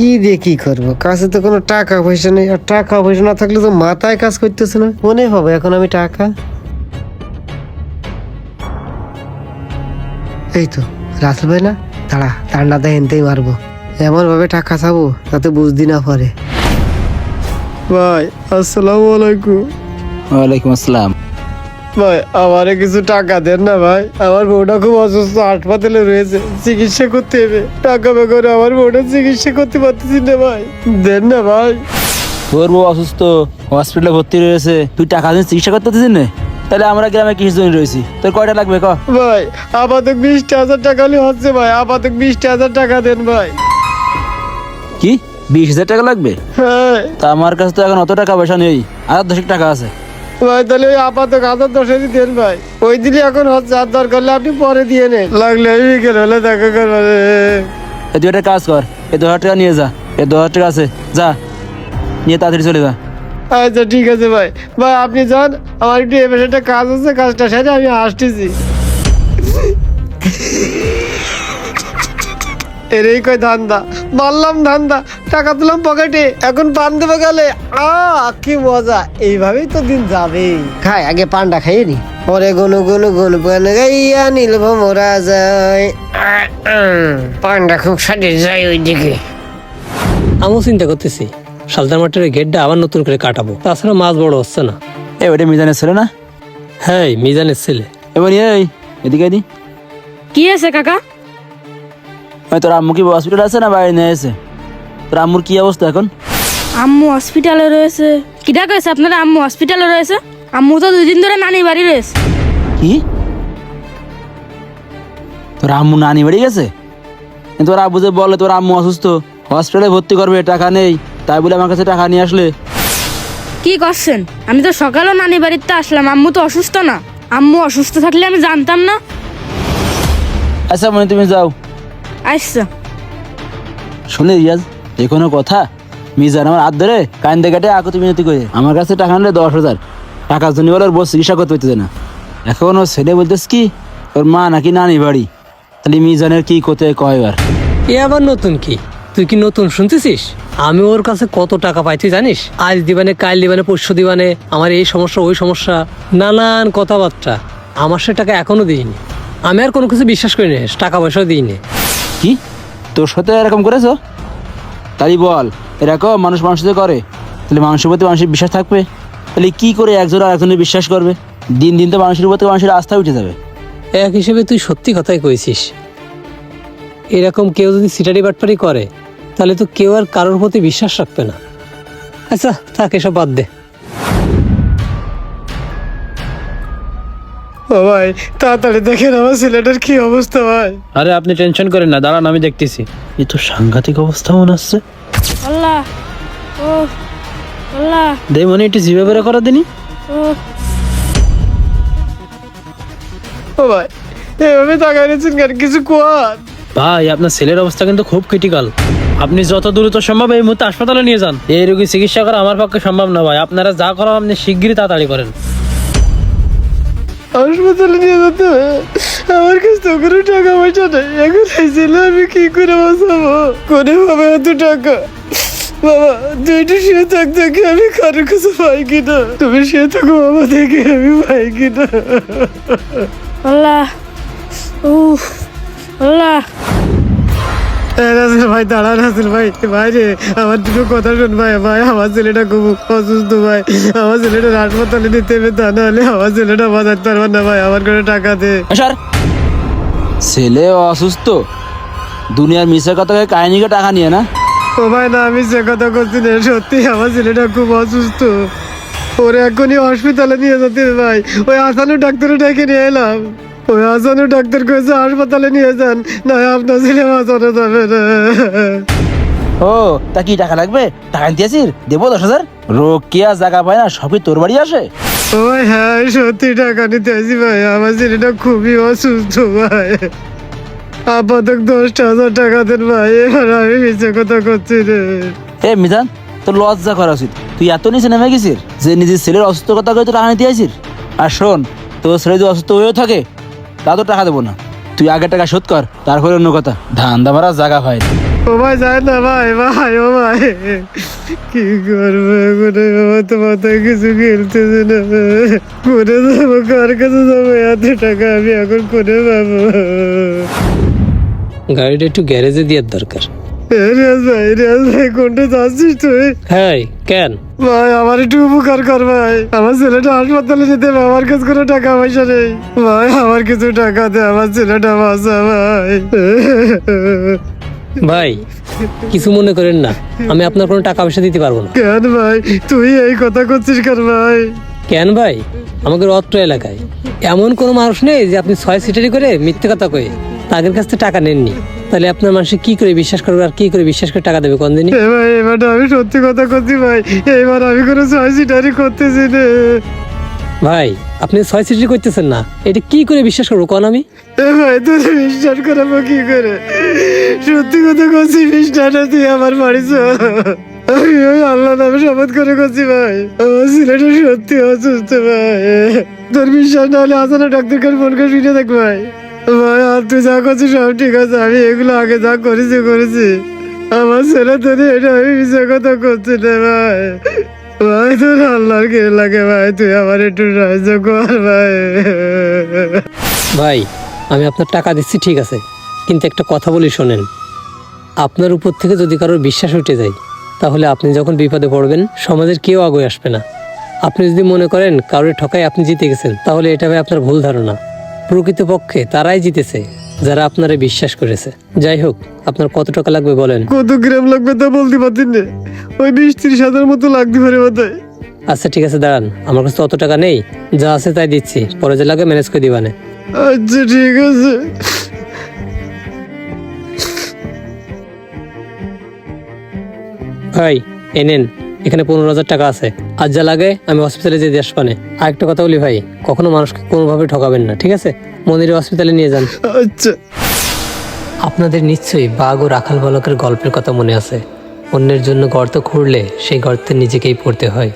কি দিয়ে কি করব? কাছে তো কোনো টাকা পয়সা নেই আর টাকা পয়সা না থাকলে তো মাথায় কাজ করতেছে না। মনে হবে এখন আমি টাকা। এই তো রাসেল ভাই না? দাঁড়া ঠান্ডা দেয় এনতেই মারবো। এমন ভাবে টাকা চাবো যাতে বুঝদি না পারে। ভাই আসসালামু আলাইকুম। ওয়ালাইকুম আসসালাম। ভাই আমারে কিছু টাকা দেন না ভাই। আমার বউটা খুব অসুস্থ হাসপাতালে রয়েছে চিকিৎসা করতে হবে। টাকা বেকার আমার বউটা চিকিৎসা করতে পারতেছি না ভাই। দেন না ভাই। তোর বউ অসুস্থ হসপিটালে ভর্তি রয়েছে তুই টাকা দিয়ে চিকিৎসা করতে পারছিস না? তাহলে আমরা গ্রামে কিছু জন রয়েছি তোর কয়টা লাগবে ক? ভাই আপাতত বিশটা হাজার টাকা হলে হচ্ছে ভাই আপাতত বিশটা হাজার টাকা দেন ভাই। কি? বিশ হাজার টাকা লাগবে? হ্যাঁ। তা আমার কাছে তো এখন অত টাকা পয়সা নেই আর দশেক টাকা আছে। ভাই তাহলে ওই আপাতত হাজার দশেরই দেন ভাই। ওই দিলে এখন দরকার হলে আপনি পরে দিয়ে নেন। লাগলে আমি বিকেল হলে দেখা করবেন এ তুই একটা কাজ কর এ দু হাজার টাকা নিয়ে যা এ দু হাজার টাকা আছে যা। নিয়ে তাড়াতাড়ি চলে যা। আচ্ছা ঠিক আছে ভাই। ভাই আপনি যান আমার একটু এবার একটা কাজ আছে কাজটা সেরে আমি আসতেছি। এরই কই ধান্দা। মারলাম ধান্দা টাকা তুলাম পকেটে এখন পান দেবো গেলে। আ কি মজা এইভাবেই তো দিন যাবে। খাই আগে পানটা খাইয়ে নি। পরে গুনু গুনু গুনু পান গাইয়া নীল ভমরা যায়। পানটা খুব সাজে যায় ওইদিকে। আমিও চিন্তা করতেছি সালদার মাঠের গেটটা আবার নতুন করে কাটাবো। তাছাড়া মাছ বড় হচ্ছে না। এ ওটা মিজানের ছেলে না? হ্যাঁ মিজানের ছেলে। এবার এই এদিকে দি কি আছে কাকা? ওই তোর আম্মু কি হসপিটাল আছে না বাইরে নিয়ে এসে তোর আম্মুর কি অবস্থা এখন? আম্মু হসপিটালে রয়েছে। কিটা কয়েছে আপনারা? আম্মু হসপিটালে রয়েছে। আম্মু তো দুই দিন ধরে নানি বাড়ি রয়েছে। কি? তোর আম্মু নানি বাড়ি গেছে? তোর আব্বু যে বলে তোর আম্মু অসুস্থ হসপিটালে ভর্তি করবে টাকা নেই তাই বলে আমার কাছে টাকা নিয়ে আসলে। কি করছেন? আমি তো সকালেও নানি বাড়িতে আসলাম আম্মু তো অসুস্থ না। আম্মু অসুস্থ থাকলে আমি জানতাম না। আচ্ছা মনে তুমি যাও। আচ্ছা শুনে রিয়াজ এ কোনো কথা? মিজান আমার হাত ধরে কান্দে কাটে আকতি মিনতি করে। আমার কাছে টাকা নিলে দশ হাজার। টাকার জন্য বলে ওর বউ চিকিৎসা করতে হইতেছে না। এখন ও ছেলে বলতেস কি ওর মা নাকি নানি বাড়ি। তাহলে মিজানের কি করতে কয় এবার? এ আবার নতুন কি? তুই কি নতুন শুনতেছিস? আমি ওর কাছে কত টাকা পাই তুই জানিস? আজ দিবানে কাল দিবানে পরশু দিবানে আমার এই সমস্যা ওই সমস্যা নানান কথাবার্তা। আমার সে টাকা এখনও দিইনি। আমি আর কোনো কিছু বিশ্বাস করি না টাকা পয়সাও দিইনি। কি? তোর সাথে এরকম করেছ? তাই বল, এরকম মানুষ মানুষদের করে। তাহলে মানুষের প্রতি মানুষের বিশ্বাস থাকবে? তাহলে কি করে একজন আর একজনের বিশ্বাস করবে? দিন দিন তো মানুষের প্রতি মানুষের আস্থা উঠে যাবে। এক হিসেবে তুই সত্যি কথাই কইছিস। এরকম কেউ যদি সিটারি বাটপারি করে, তাহলে তো কেউ আর কারোর প্রতি বিশ্বাস রাখবে না। আচ্ছা থাক, এসব বাদ দে। ও ভাই তাড়াতাড়ি দেখেন আমার ছেলেটার কি অবস্থা ভাই। আরে আপনি টেনশন করেন না দাঁড়ান আমি দেখতেছি। এ তো সাংঘাতিক অবস্থা মনে হচ্ছে। আল্লাহ ও আল্লাহ। দে মনে একটু জিভে বেড়ে করা দিনি। ও। ভাই এভাবে তাকাই রয়েছেন কেন? কিছু কোয়ার ভাই আপনার ছেলের অবস্থা কিন্তু খুব ক্রিটিক্যাল আপনি যত দ্রুত সম্ভব এই মুহূর্তে হাসপাতালে নিয়ে যান। এই রোগী চিকিৎসা করা আমার পক্ষে সম্ভব না ভাই। আপনারা যা করা আপনি শিগগিরই তাড়াতাড়ি করেন। হাসপাতালে নিয়ে যেতে। আমার কাছে তো কোনো টাকা পয়সা নেই। এখন এই আমি কি করে বাঁচাবো? করে পাবে এত টাকা। বাবা, তুই একটু শুয়ে থাক দেখে আমি কারোর কাছে পাই কিনা। তুমি শুয়ে থাকো বাবা, দেখে আমি পাই কিনা। আল্লাহ, উফ, আল্লাহ। রাসেল ভাই দাঁড়া রাসেল ভাই ভাই রে আমার দুটো কথা শোন ভাই ভাই আমার ছেলেটা খুব অসুস্থ ভাই আমার ছেলেটা হাসপাতালে নিতে হবে তা নাহলে আমার ছেলেটা পারবে না ভাই আমার করে টাকা দে। ছেলে অসুস্থ? দুনিয়ার মিশে কথা কাহিনীকে টাকা নিয়ে না? ও ভাই না আমি সে কথা করছি না সত্যি আমার ছেলেটা খুব অসুস্থ। ওরে এখনই হসপিটালে নিয়ে যেতে ভাই ওই আসানু ডাক্তার ডেকে নিয়ে এলাম। ওই আসানু ডাক্তার কয়েছে হাসপাতালে নিয়ে যান না আপনার ছেলে বাঁচানো যাবে না ও তা কি টাকা লাগবে? টাকা আসির দেবো দশ হাজার? রোগ কি আর জায়গা পায় না সবই তোর বাড়ি আসে? ও হ্যাঁ সত্যি টাকা নিতে আসি ভাই আমার ছেলেটা খুবই অসুস্থ ভাই। আপাতত দশটা হাজার টাকা দেন ভাই এবার আমি মিছে কথা করছি রে। এ মিজান তোর লজ্জা করা উচিত। তুই এত নিচে নেমে গেছিস যে নিজের ছেলের অসুস্থ কথা করে তোর টাকা নিতে আসিস আর শোন তোর ছেলে যদি অসুস্থ হয়েও থাকে তা তো টাকা দেবো না। তুই আগের টাকা শোধ কর তারপরে অন্য কথা। ধান দামারা জায়গা হয় ও ভাই যায় না ভাই ভাই ও ভাই। কি করব এখন? আমার তো মাথায় কিছু খেলতেছে না। করে যাব কার কাছে যাব এত টাকা আমি এখন করে পাবো গাড়িটা একটু গ্যারেজে দেওয়ার দরকার। রিয়াজ ভাই রিয়াজ ভাই কোনটা যাচ্ছিস তুই? হ্যাঁ কেন? ভাই আমার একটু উপকার কর ভাই। আমার ছেলেটা হাসপাতালে যেতে হবে আমার কাছে কোনো টাকা পয়সা নেই। ভাই আমার কিছু টাকা দে আমার ছেলেটা বাঁচা ভাই। ভাই কিছু মনে করেন না আমি আপনার কোনো টাকা পয়সা দিতে পারব না। কেন ভাই তুই এই কথা করছিস কেন ভাই? কেন ভাই? আমাদের অত্র এলাকায়। এমন কোনো মানুষ নেই যে আপনি ছয় সিটারি করে মিথ্যে কথা কয়ে তাদের কাছ থেকে টাকা নেননি। তাহলে আপনার মানুষ কি করে বিশ্বাস করবে আর কি করে বিশ্বাস করে টাকা দেবে কোন দিনই? এ ভাই এবারটা আমি সত্যি কথা করছি ভাই এইবার আমি কোনো ছয় সিটারি করতেছি না। ভাই আপনি ছয় সিটারি করতেছেন না এটা কি করে বিশ্বাস করব কোন আমি? এ ভাই তুই বিশ্বাস করাবো কি করে? সত্যি কথা করছি বিশ্বাসটা তুই আমার বাড়ি চল। আমি ওই আল্লাহ নামে শপথ করে করছি ভাই আমার ছেলেটা সত্যি অসুস্থ ভাই। তোর বিশ্বাস না হলে আসানো ডাক্তারকে ফোন করে শুনে দেখ ভাই। ভাই, আর তুই যা করছিস সব ঠিক আছে, আমি এগুলো আগে যা করেছি করেছি। আমার ছেলে তোর এটা আমি মিশে কথা করছি না ভাই। ভাই, তোর আল্লাহর কে লাগে ভাই, তুই আমার একটু সাহায্য কর ভাই। ভাই, আমি আপনার টাকা দিচ্ছি, ঠিক আছে। কিন্তু একটা কথা বলি শোনেন। আপনার উপর থেকে যদি কারোর বিশ্বাস উঠে যায়, তাহলে আপনি যখন বিপদে পড়বেন, সমাজের কেউ আগে আসবে না। আপনি যদি মনে করেন, কারোর ঠকায় আপনি জিতে গেছেন, তাহলে এটা ভাই আপনার ভুল ধারণা। প্রকৃতপক্ষে তারাই জিতেছে যারা আপনারে বিশ্বাস করেছে। যাই হোক আপনার কত টাকা লাগবে বলেন? কত গ্রাম লাগবে তা বলতে পারছি না। ওই বিশ ত্রিশ হাজার মতো লাগতে পারে বোধহয় আচ্ছা ঠিক আছে দাঁড়ান। আমার কাছে অত টাকা নেই যা আছে তাই দিচ্ছি। পরে যে লাগে ম্যানেজ করে দিবানে। আচ্ছা ঠিক আছে। ভাই এই নেন। এখানে পনেরো হাজার টাকা আছে। আর যা লাগে আমি হসপিটালে যেয়ে দেশ আর একটা কথা বলি ভাই কখনো মানুষকে কোনোভাবে ঠকাবেন না ঠিক আছে? মন্দিরে হসপিটালে নিয়ে যান। আচ্ছা। আপনাদের নিশ্চয়ই বাঘ ও রাখাল বালকের গল্পের কথা মনে আছে। অন্যের জন্য গর্ত খুঁড়লে সেই গর্তে নিজেকেই পড়তে হয়।